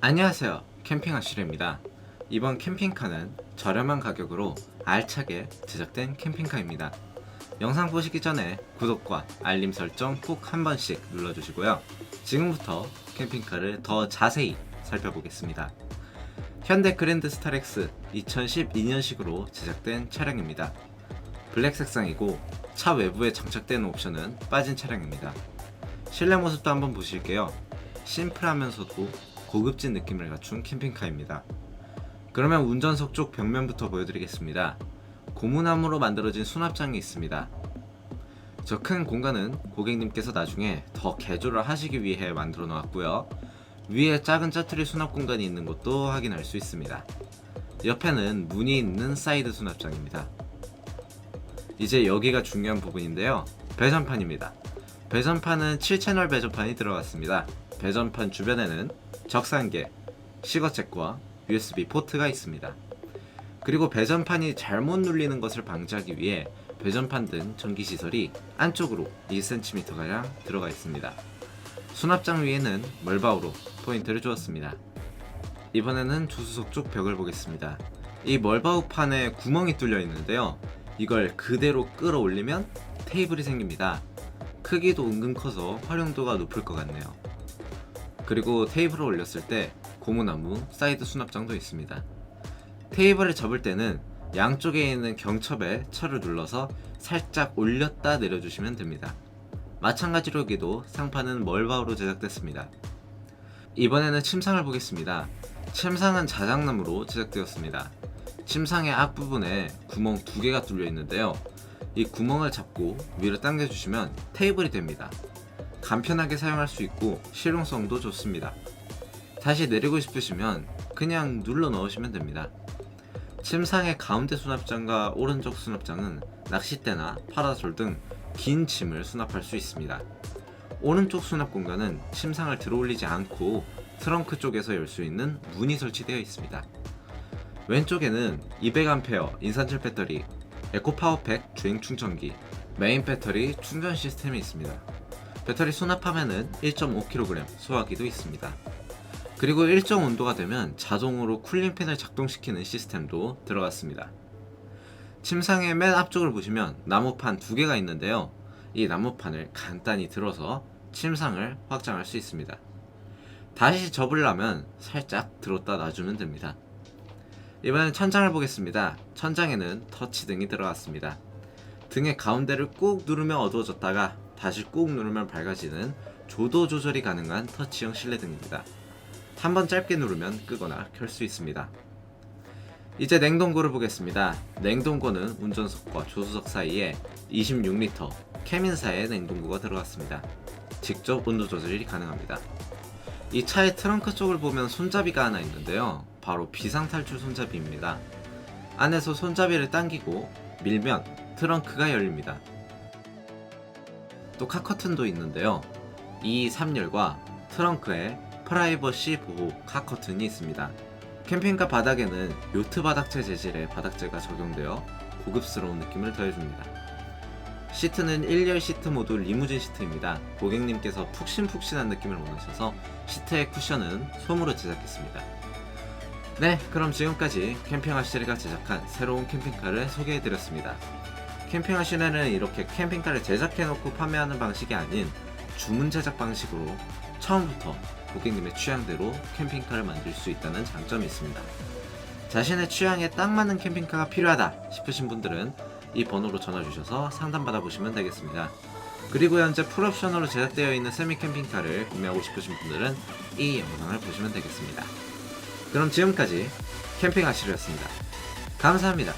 안녕하세요. 캠핑 아슈레입니다. 이번 캠핑카는 저렴한 가격으로 알차게 제작된 캠핑카입니다. 영상 보시기 전에 구독과 알림 설정 꼭 한 번씩 눌러주시고요. 지금부터 캠핑카를 더 자세히 살펴보겠습니다. 현대 그랜드 스타렉스 2012년식으로 제작된 차량입니다. 블랙 색상이고 차 외부에 장착된 옵션은 빠진 차량입니다. 실내 모습도 한번 보실게요. 심플하면서도 고급진 느낌을 갖춘 캠핑카입니다. 그러면 운전석 쪽 벽면부터 보여드리겠습니다. 고무나무로 만들어진 수납장이 있습니다. 저 큰 공간은 고객님께서 나중에 더 개조를 하시기 위해 만들어 놓았고요. 위에 작은 짜투리 수납 공간이 있는 것도 확인할 수 있습니다. 옆에는 문이 있는 사이드 수납장입니다. 이제 여기가 중요한 부분인데요. 배전판입니다. 배전판은 7채널 배전판이 들어갔습니다. 배전판 주변에는 적산계, 시거잭과 USB 포트가 있습니다. 그리고 배전판이 잘못 눌리는 것을 방지하기 위해 배전판 등 전기 시설이 안쪽으로 2cm가량 들어가 있습니다. 수납장 위에는 멀바우로 포인트를 주었습니다. 이번에는 조수석 쪽 벽을 보겠습니다. 이 멀바우 판에 구멍이 뚫려 있는데요. 이걸 그대로 끌어올리면 테이블이 생깁니다. 크기도 은근 커서 활용도가 높을 것 같네요. 그리고 테이블을 올렸을 때 고무나무 사이드 수납장도 있습니다. 테이블을 접을 때는 양쪽에 있는 경첩에 철을 눌러서 살짝 올렸다 내려주시면 됩니다. 마찬가지로 여기도 상판은 멀바우로 제작됐습니다. 이번에는 침상을 보겠습니다. 침상은 자작나무로 제작되었습니다. 침상의 앞부분에 구멍 두 개가 뚫려 있는데요. 이 구멍을 잡고 위로 당겨주시면 테이블이 됩니다. 간편하게 사용할 수 있고 실용성도 좋습니다. 다시 내리고 싶으시면 그냥 눌러 넣으시면 됩니다. 침상의 가운데 수납장과 오른쪽 수납장은 낚싯대나 파라솔 등긴 짐을 수납할 수 있습니다. 오른쪽 수납 공간은 침상을 들어올리지 않고 트렁크 쪽에서 열 수 있는 문이 설치되어 있습니다. 왼쪽에는 200A 인산철 배터리, 에코 파워팩 주행 충전기, 메인 배터리 충전 시스템이 있습니다. 배터리 수납하면은 1.5kg 소화기도 있습니다. 그리고 일정 온도가 되면 자동으로 쿨링팬을 작동시키는 시스템도 들어갔습니다. 침상의 맨 앞쪽을 보시면 나무판 두 개가 있는데요. 이 나무판을 간단히 들어서 침상을 확장할 수 있습니다. 다시 접으려면 살짝 들었다 놔주면 됩니다. 이번엔 천장을 보겠습니다. 천장에는 터치 등이 들어갔습니다. 등의 가운데를 꾹 누르면 어두워졌다가 다시 꾹 누르면 밝아지는 조도 조절이 가능한 터치형 실내등입니다. 한번 짧게 누르면 끄거나 켤 수 있습니다. 이제 냉동고를 보겠습니다. 냉동고는 운전석과 조수석 사이에 26리터 케민사의 냉동고가 들어갔습니다. 직접 온도 조절이 가능합니다. 이 차의 트렁크 쪽을 보면 손잡이가 하나 있는데요. 바로 비상탈출 손잡이입니다. 안에서 손잡이를 당기고 밀면 트렁크가 열립니다. 또 카커튼도 있는데요. 이 3열과 트렁크에 프라이버시 보호 카커튼이 있습니다. 캠핑카 바닥에는 요트 바닥재 재질의 바닥재가 적용되어 고급스러운 느낌을 더해줍니다. 시트는 1열 시트 모두 리무진 시트입니다. 고객님께서 푹신푹신한 느낌을 원하셔서 시트의 쿠션은 솜으로 제작했습니다. 네, 그럼 지금까지 캠핑 아시리가 제작한 새로운 캠핑카를 소개해드렸습니다. 캠핑아시리는 이렇게 캠핑카를 제작해놓고 판매하는 방식이 아닌 주문 제작 방식으로 처음부터 고객님의 취향대로 캠핑카를 만들 수 있다는 장점이 있습니다. 자신의 취향에 딱 맞는 캠핑카가 필요하다 싶으신 분들은 이 번호로 전화 주셔서 상담받아 보시면 되겠습니다. 그리고 현재 풀옵션으로 제작되어 있는 세미 캠핑카를 구매하고 싶으신 분들은 이 영상을 보시면 되겠습니다. 그럼 지금까지 캠핑 아시르였습니다. 감사합니다.